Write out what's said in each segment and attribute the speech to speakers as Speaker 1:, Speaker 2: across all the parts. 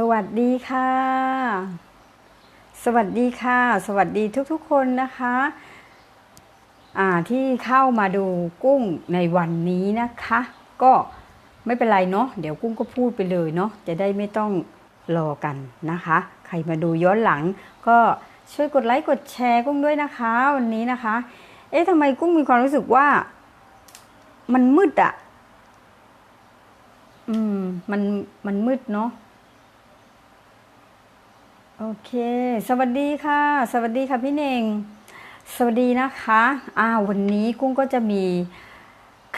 Speaker 1: สวัสดีค่ะ สวัสดีค่ะ สวัสดีทุกๆคนนะคะอ่าที่เข้ามาดูกุ้งในวันนี้นะคะ ก็ไม่เป็นไรเนาะเดี๋ยวกุ้งก็พูดไปเลยเนาะจะได้ไม่ต้องรอกันนะคะ ใครมาดูย้อนหลัง ก็ช่วยกดไลค์กดแชร์กุ้งด้วยนะคะ วันนี้นะคะ เอ๊ะทำไมกุ้งมีความรู้สึกว่า มันมืดอะอืมมันมันมืดเนาะ โอเค สวัสดีค่ะ สวัสดีค่ะพี่เน่ง สวัสดีนะคะอ่าวันนี้กุ้งก็จะมี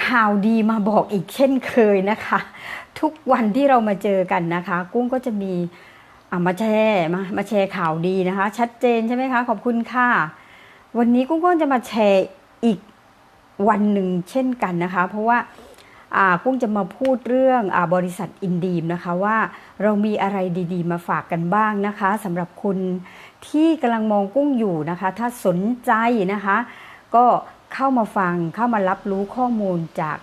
Speaker 1: ข่าวดีมาบอกอีกเช่นเคยนะคะ ทุกวันที่เรามาเจอกันนะคะ กุ้งก็จะมีอามาแชร์มามาแชร์ข่าวดีนะคะ ชัดเจนใช่ไหมคะ ขอบคุณค่ะ วันนี้กุ้งก็จะมาแชร์อีกวันหนึ่งเช่นกันนะคะ เพราะว่า กุ้งจะมาพูดเรื่องอบริษัทอินดีมนะคะว่าเรามีอะไรดีๆ มาฝากกันบ้างนะคะสำหรับคุณที่กำลังมองกุ้งอยู่นะคะ ถ้าสนใจนะคะ ก็เข้ามาฟังเข้ามารับรู้ข้อมูลจาก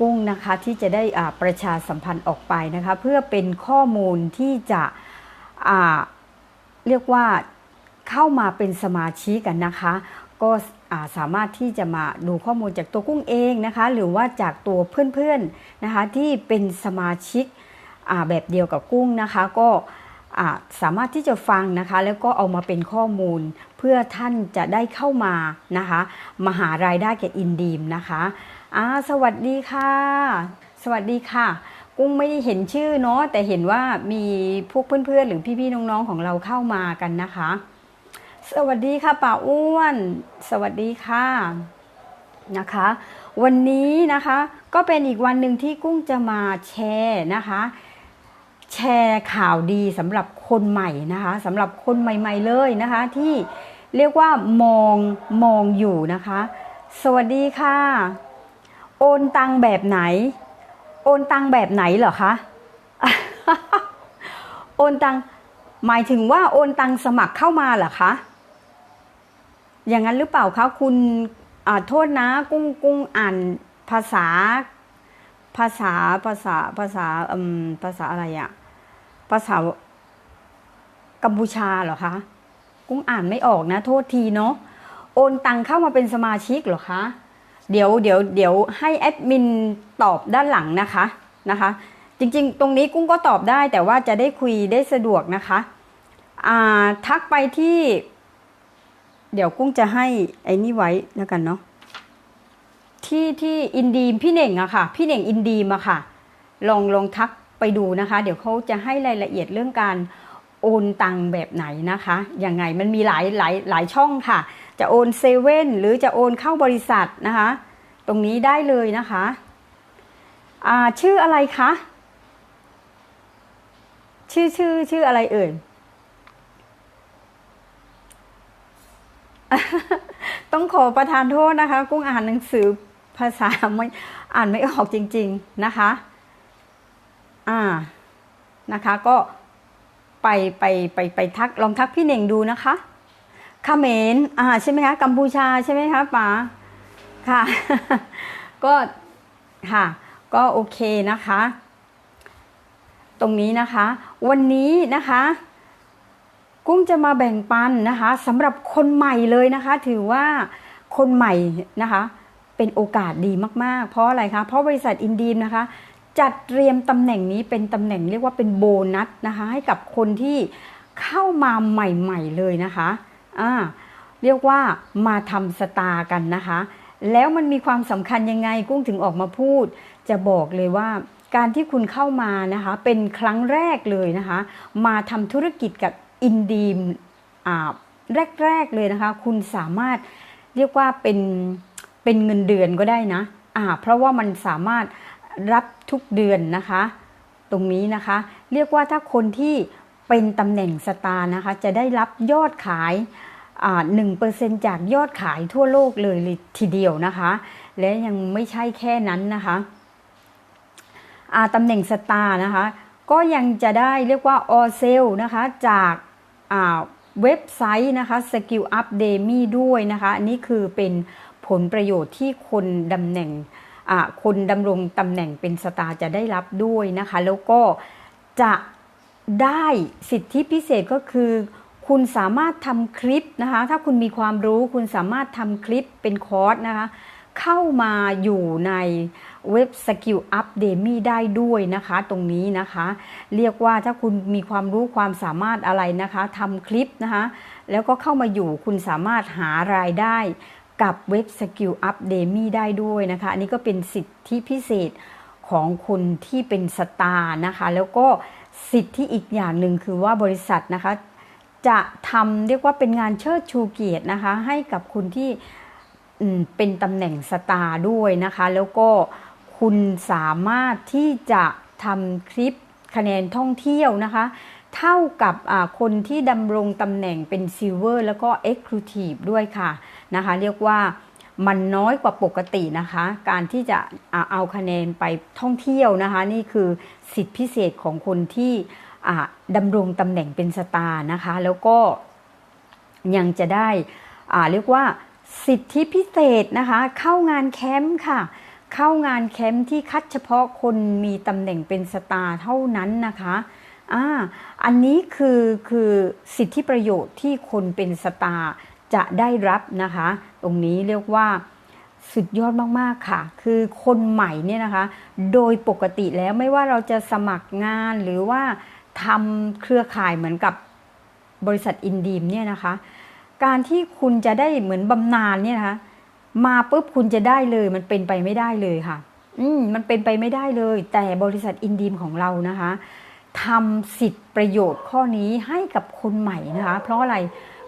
Speaker 1: กุ้งนะคะที่จะได้อาประชาสัมพันธ์ออกไปนะคะ เพื่อเป็นข้อมูลที่จะเรียกว่าเข้ามาเป็นสมาชิกกันนะคะ ก็ สามารถที่จะมาดูข้อมูลจากตัวกุ้งเองนะคะ หรือว่าจากตัวเพื่อนๆนะคะที่เป็นสมาชิกแบบเดียวกับกุ้งนะคะ ก็าสามารถที่จะฟังนะคะ แล้วก็เอามาเป็นข้อมูล เพื่อท่านจะได้เข้ามานะคะมาหารายได้แก่อินดีมนะคะสวัสดีค่ะ สวัสดีค่ะ กุ้งไม่ได้เห็นชื่อเนาะแต่เห็นว่ามีพวกเพื่อนๆ หรือพี่ๆน้องๆของเราเข้ามากันนะคะ สวัสดีค่ะป่าอ้วน สวัสดีค่ะนะคะ วันนี้นะคะก็เป็นอีกวันหนึ่งที่กุ้งจะมาแชร์นะคะ แชร์ข่าวดีสำหรับคนใหม่นะคะสำหรับคนใหม่ ๆเลยนะคะ ที่เรียกว่ามองมองอยู่นะคะ สวัสดีค่ะ โอนตังแบบไหน โอนตังแบบไหนเหรอคะโอนตังหมายถึงว่าโอนตังสมัครเข้ามาเหรอคะ อย่างนั้นหรือเปล่าคะคุณโทษนะกุ้งกุ้งอ่านภาษาภาษาภาษาภาษาอืมภาษาอะไรอะภาษากัมพูชาเหรอคะ กุ้งอ่านไม่ออกนะ โทษทีเนาะโอนตังเข้ามาเป็นสมาชิกเหรอคะ เดี๋ยวเดี๋ยวเดี๋ยวให้แอดมินตอบด้านหลังนะคะนะคะ จริงๆ ตรงนี้กุ้งก็ตอบได้แต่ว่าจะได้คุยได้สะดวกนะคะ ทักไปที่ เดี๋ยวกุ้งจะให้ไอ้นี่ไว้แล้วกันเนาะที่ที่อินดีมพี่เน่งอะค่ะ พี่เน่งอินดีมอะค่ะ ลองลองทักไปดูนะคะ เดี๋ยวเขาจะให้รายละเอียดเรื่องการโอนตังแบบไหนนะคะยังไงมันมีหลายหลายหลายช่องค่ะ จะโอนเซเว่นหรือจะโอนเข้าบริษัทนะคะ ตรงนี้ได้เลยนะคะอ่าชื่ออะไรคะชื่อชื่อชื่ออะไรเอ่ย ต้องขอประทานโทษนะคะ กุ้งอ่านหนังสือภาษาไม่อ่านไม่ออกจริง ๆนะคะ อ่านะคะก็ไปไปไปไปทักลองทักพี่เน่งดูนะคะเขมรอ่าใช่ไหมคะกัมพูชาใช่ไหมคะป๋าค่ะ ก็ค่ะ ก็โอเคนะคะ ตรงนี้นะคะ วันนี้นะคะ กุ้งจะมาแบ่งปันนะคะสำหรับคนใหม่เลยนะคะ ถือว่าคนใหม่นะคะเป็นโอกาสดีมากๆ เพราะอะไรคะ เพราะบริษัทอินดีมนะคะ จัดเตรียมตำแหน่งนี้เป็นตำแหน่งเรียกว่าเป็นโบนัสนะคะ ให้กับคนที่เข้ามาใหม่ๆเลยนะคะอ่าเรียกว่ามาทำสตาร์กันนะคะ แล้วมันมีความสำคัญยังไงกุ้งถึงออกมาพูด จะบอกเลยว่าการที่คุณเข้ามานะคะ เป็นครั้งแรกเลยนะคะ มาทำธุรกิจกับ อินดีมอ่าแรก ๆ เลยนะคะ คุณสามารถเรียกว่าเป็นเป็นเงินเดือนก็ได้นะอ่าเพราะว่ามันสามารถรับทุกเดือนนะคะ ตรงนี้นะคะ เรียกว่าถ้าคนที่เป็นตำแหน่งสตาร์นะคะ จะได้รับยอดขายหนึ่งเปอร์เซ็นจากยอดขายทั่วโลกเลยทีเดียวนะคะ และยังไม่ใช่แค่นั้นนะคะตำแหน่งสตาร์นะคะ ก็ยังจะได้เรียกว่าออเซลนะคะจาก เว็บไซต์นะคะ Skill Up d e m y ด้วยนะคะ อันนี้คือเป็นผลประโยชน์ที่คนดำแหน่งคนดำรงตำแหน่งเป็นสตาร์จะได้รับด้วยนะคะ แล้วก็จะได้สิทธิพิเศษก็คือ คุณสามารถทำคลิปนะคะ ถ้าคุณมีความรู้คุณสามารถทำคลิปเป็นคอร์สนะคะ เข้ามาอยู่ใน เว็บสกิลอัพเดมี่ได้ด้วยนะคะ ตรงนี้นะคะ เรียกว่าถ้าคุณมีความรู้ความสามารถอะไรนะคะทำคลิปนะคะ แล้วก็เข้ามาอยู่คุณสามารถหารายได้กับเว็บสกิลอัพเดมี่ได้ด้วยนะคะ อันนี้ก็เป็นสิทธิพิเศษของคนที่เป็นสตาร์นะคะ แล้วก็สิทธิอีกอย่างหนึ่งคือว่าบริษัทนะคะ จะทำเรียกว่าเป็นงานเชิดชูเกียรตินะคะ ให้กับคุณที่เป็นตำแหน่งสตาร์ด้วยนะคะ แล้วก็ คุณสามารถที่จะทำคลิปคะแนนท่องเที่ยวนะคะ เท่ากับคนที่ดำรงตำแหน่งเป็นซิลเวอร์แล้วก็เอ็กซ์คลูทีฟด้วยค่ะนะคะ เรียกว่ามันน้อยกว่าปกตินะคะ การที่จะเอาคะแนนไปท่องเที่ยวนะคะ นี่คือสิทธิพิเศษของคนที่ดำรงตำแหน่งเป็นสตาร์นะคะ แล้วก็ยังจะได้เรียกว่าสิทธิพิเศษนะคะ เข้างานแคมป์ค่ะ เข้างานแคมป์ที่คัดเฉพาะคนมีตำแหน่งเป็นสตาร์เท่านั้นนะคะอ่าอันนี้คือคือสิทธิประโยชน์ที่คนเป็นสตาร์จะได้รับนะคะ ตรงนี้เรียกว่าสุดยอดมากๆค่ะ คือคนใหม่เนี่ยนะคะ โดยปกติแล้วไม่ว่าเราจะสมัครงานหรือว่าทำเครือข่ายเหมือนกับบริษัทอินดีมเนี่ยนะคะ การที่คุณจะได้เหมือนบำนาญเนี่ยนะคะ มาปุ๊บคุณจะได้เลย มันเป็นไปไม่ได้เลยค่ะ อืมมันเป็นไปไม่ได้เลย แต่บริษัทอินดีมของเรานะคะทำสิทธิประโยชน์ข้อนี้ให้กับคนใหม่นะคะ เพราะอะไร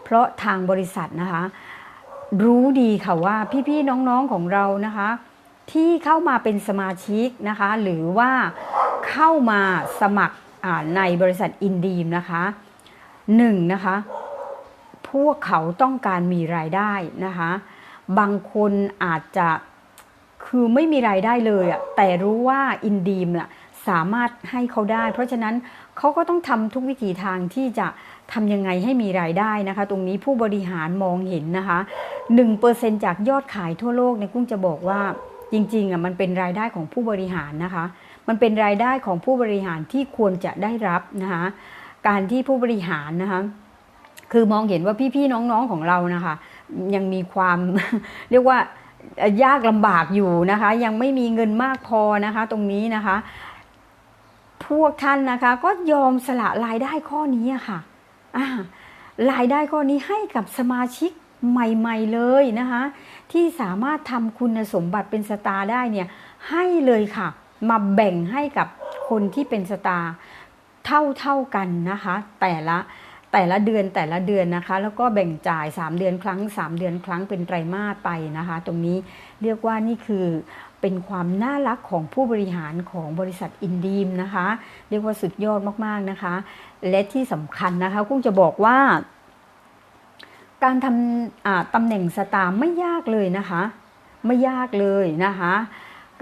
Speaker 1: เพราะทางบริษัทนะคะ รู้ดีค่ะว่าพี่ๆน้องๆของเรานะคะ ที่เข้ามาเป็นสมาชิกนะคะ หรือว่าเข้ามาสมัครในบริษัทอินดีมนะคะหนึ่งนะคะ พวกเขาต้องการมีรายได้นะคะ บางคนอาจจะคือไม่มีรายได้เลยอะแต่รู้ว่าอินดีมน่ะสามารถให้เขาได้ เพราะฉะนั้นเขาก็ต้องทำทุกวิถีทางที่จะทำยังไงให้มีรายได้นะคะ ตรงนี้ผู้บริหารมองเห็นนะคะ 1%จากยอดขายทั่วโลกเนี่ยกุ้งจะบอกว่าจริงๆอะมันเป็นรายได้ของผู้บริหารนะคะ มันเป็นรายได้ของผู้บริหารที่ควรจะได้รับนะคะการที่ผู้บริหารนะคะคือมองเห็นว่าพี่ๆน้องๆของเรานะคะ ยังมีความเรียกว่ายากลำบากอยู่นะคะ ยังไม่มีเงินมากพอนะคะ ตรงนี้นะคะ พวกท่านนะคะ ก็ยอมสละรายได้ข้อนี้ค่ะอ่ารายได้ข้อนี้ให้กับสมาชิกใหม่ๆเลยนะคะ ที่สามารถทำคุณสมบัติเป็นสตาร์ได้เนี่ยให้เลยค่ะ มาแบ่งให้กับคนที่เป็นสตาร์เท่าเท่าๆกันนะคะ แต่ละ แต่ละเดือนแต่ละเดือนนะคะ แล้วก็แบ่งจ่าย 3 เดือนครั้ง 3 เดือนครั้งเป็นไตรมาสไปนะคะ ตรงนี้เรียกว่านี่คือเป็นความน่ารักของผู้บริหารของบริษัทอินดีมนะคะ เรียกว่าสุดยอดมากๆนะคะ และที่สำคัญนะคะกุ้งจะบอกว่า การทำตำแหน่งสตาร์ไม่ยากเลยนะคะ ไม่ยากเลยนะคะ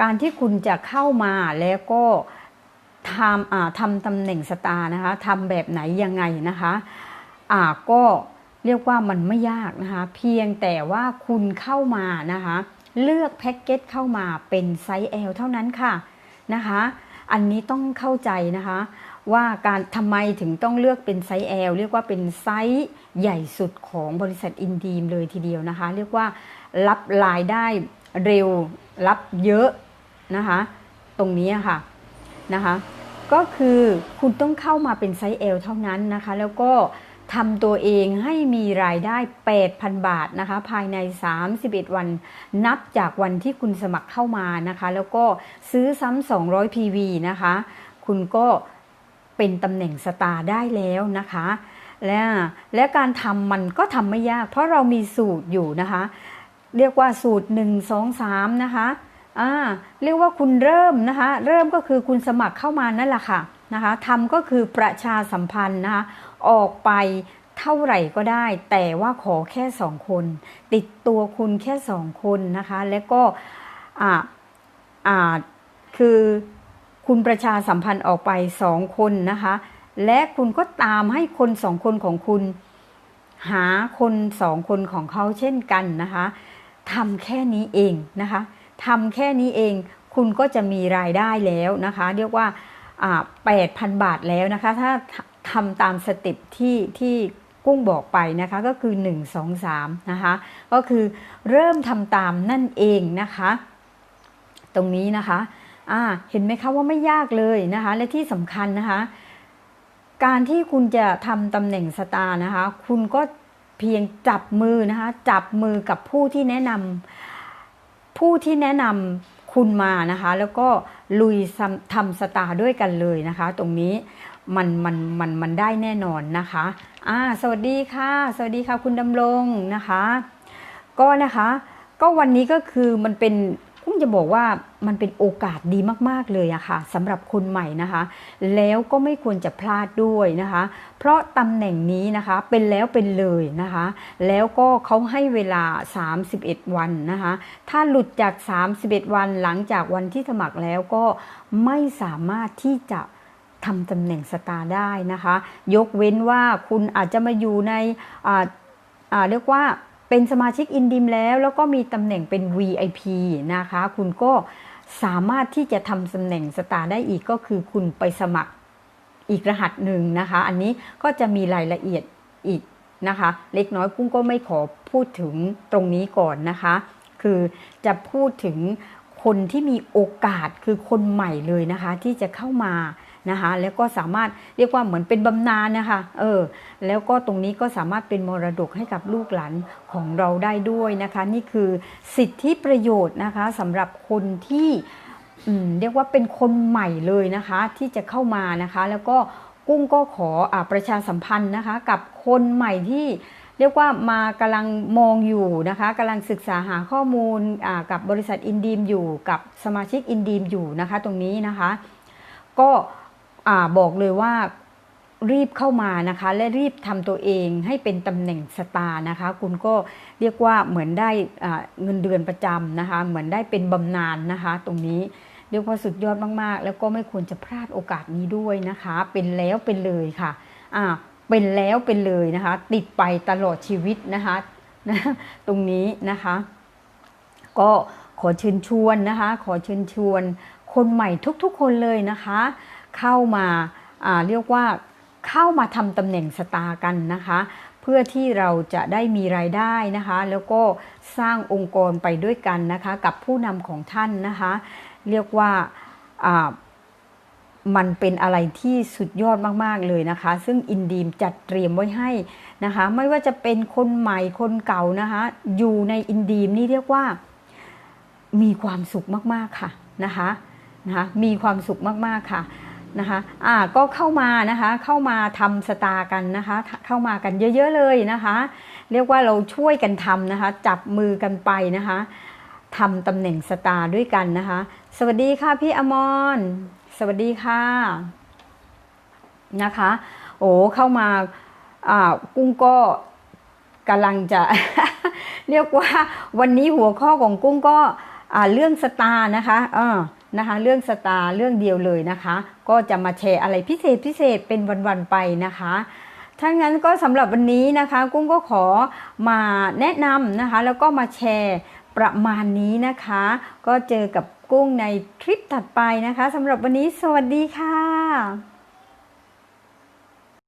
Speaker 1: การที่คุณจะเข้ามาแล้วก็ ทำทำตำแหน่งสตาร์นะคะทำแบบไหนยังไงนะคะอ่าก็เรียกว่ามันไม่ยากนะคะ เพียงแต่ว่าคุณเข้ามานะคะ เลือกแพ็กเกจเข้ามาเป็นไซส์ L เท่านั้นค่ะนะคะ อันนี้ต้องเข้าใจนะคะ ว่าการทำไมถึงต้องเลือกเป็นไซส์ L เรียกว่าเป็นไซส์ใหญ่สุดของบริษัทอินดีมเลยทีเดียวนะคะ เรียกว่ารับรายได้เร็วรับเยอะนะคะ ตรงนี้ค่ะนะคะ ก็คือคุณต้องเข้ามาเป็นไซส์ L เท่านั้นนะคะ แล้วก็ทำตัวเองให้มีรายได้ 8,000 บาทนะคะ ภายใน 31 วัน นับจากวันที่คุณสมัครเข้ามานะคะ แล้วก็ซื้อซ้ำ200 PV นะคะ คุณก็เป็นตำแหน่งสตาร์ได้แล้วนะคะ และและการทำมันก็ทำไม่ยาก เพราะเรามีสูตรอยู่นะคะ เรียกว่าสูตร 1 2 3 นะคะ อ่าเรียกว่าคุณเริ่มนะคะเริ่มก็คือคุณสมัครเข้ามานั่นแหละค่ะนะคะทำก็คือประชาสัมพันธ์นะคะออกไปเท่าไหร่ก็ได้ แต่ว่าขอแค่สองคน ติดตัวคุณแค่สองคนนะคะและก็อ่าอ่าคือคุณประชาสัมพันธ์ออกไปสองคนนะคะและคุณก็ตามให้คนสองคนของคุณ หาคนสองคนของเขาเช่นกันนะคะทำแค่นี้เองนะคะ ทำแค่นี้เองคุณก็จะมีรายได้แล้วนะคะ เรียกว่าแปดพันบาทแล้วนะคะ ถ้าทำตามสเต็ปที่ที่กุ้งบอกไปนะคะก็คือ 1 2 3 นะคะ ก็คือเริ่มทำตามนั่นเองนะคะ ตรงนี้นะคะเห็นไหมคะว่าไม่ยากเลยนะคะ และที่สำคัญนะคะ การที่คุณจะทำตำแหน่งสตาร์นะคะ คุณก็เพียงจับมือนะคะ จับมือกับผู้ที่แนะนำ ผู้ที่แนะนำคุณมานะคะ แล้วก็ลุยทำสตาร์ด้วยกันเลยนะคะ ตรงนี้มันมันมันมันได้แน่นอนนะคะอ่าสวัสดีค่ะ สวัสดีค่ะคุณดำรงนะคะ ก็นะคะ ก็วันนี้ก็คือมันเป็นคุ้มจะบอกว่า มันเป็นโอกาสดีมาก ๆ เลยอะค่ะสำหรับคนใหม่นะคะ แล้วก็ไม่ควรจะพลาดด้วยนะคะ เพราะตำแหน่งนี้นะคะเป็นแล้วเป็นเลยนะคะ แล้วก็เขาให้เวลา 31 วันนะคะ ถ้าหลุดจาก 31 วันหลังจากวันที่สมัครแล้วก็ไม่สามารถที่จะทำตำแหน่งสตาร์ได้นะคะ ยกเว้นว่าคุณอาจจะมาอยู่ในอ่าอ่าเรียกว่าเป็นสมาชิกอินดิมแล้ว แล้วก็มีตำแหน่งเป็น VIP นะคะ คุณก็ สามารถที่จะทำตำแหน่งสตาร์ได้อีกก็คือคุณไปสมัครอีกรหัสหนึ่งนะคะ อันนี้ก็จะมีรายละเอียดอีกนะคะ เล็กน้อยกุ้งก็ไม่ขอพูดถึงตรงนี้ก่อนนะคะ คือจะพูดถึงคนที่มีโอกาสคือคนใหม่เลยนะคะ ที่จะเข้ามา นะคะแล้วก็สามารถเรียกว่าเหมือนเป็นบำนาญนะคะเออแล้วก็ตรงนี้ก็สามารถเป็นมรดกให้กับลูกหลานของเราได้ด้วยนะคะ นี่คือสิทธิประโยชน์นะคะสำหรับคนที่เรียกว่าเป็นคนใหม่เลยนะคะที่จะเข้ามานะคะ แล้วก็กุ้งก็ขออประชาสัมพันธ์นะคะ กับคนใหม่ที่เรียกว่ามากำลังมองอยู่นะคะกำลังศึกษาหาข้อมูลกับบริษัทอินดีมอยู่กับสมาชิกอินดีมอยู่นะคะ ตรงนี้นะคะ ก็ อบอกเลยว่ารีบเข้ามานะคะ และรีบทำตัวเองให้เป็นตำแหน่งสตาร์นะคะ คุณก็เรียกว่าเหมือนได้เงินเดือนประจำนะคะ เหมือนได้เป็นบำนาญนนะคะ ตรงนี้เรียกว่าสุดยอดมากๆ แล้วก็ไม่ควรจะพลาดโอกาสนี้ด้วยนะคะ เป็นแล้วเป็นเลยค่ะอ่าเป็นแล้วเป็นเลยนะคะ ติดไปตลอดชีวิตนะคะนะตรงนี้นะคะ ก็ขอเชิญชวนนะคะ ขอเชิญชวน คนใหม่ทุกๆคนเลยนะคะ เข้ามาเรียกว่าเข้ามาทำตำแหน่งสตาร์กันนะคะ เพื่อที่เราจะได้มีรายได้นะคะ แล้วก็สร้างองค์กรไปด้วยกันนะคะ กับผู้นำของท่านนะคะ เรียกว่ามันเป็นอะไรที่สุดยอดมาก ๆ เลยนะคะ ซึ่งอินดีมจัดเตรียมไว้ให้นะคะ ไม่ว่าจะเป็นคนใหม่คนเก่านะคะ อยู่ในอินดีมนี่เรียกว่ามีความสุขมาก ๆ ค่ะนะคะนะคะมีความสุขมาก ๆ ค่ะ นะคะอ่าก็เข้ามานะคะเข้ามาทำสตาร์กันนะคะ เข้ามากันเยอะๆเลยนะคะ เรียกว่าเราช่วยกันทำนะคะ จับมือกันไปนะคะทำตำแหน่งสตาร์ด้วยกันนะคะ สวัสดีค่ะพี่อมรสวัสดีค่ะนะคะ โอ้เข้ามาอ่ากุ้งก็กำลังจะเรียกว่าวันนี้หัวข้อของกุ้งก็อ่าเรื่องสตาร์นะคะเออ นะคะ เรื่องสตาร์เรื่องเดียวเลยนะคะ ก็จะมาแชร์อะไรพิเศษพิเศษเป็นวันๆไปนะคะถ้างั้นก็สำหรับวันนี้นะคะ กุ้งก็ขอมาแนะนำนะคะ แล้วก็มาแชร์ประมาณนี้นะคะ ก็เจอกับกุ้งในคลิปถัดไปนะคะสำหรับวันนี้สวัสดีค่ะ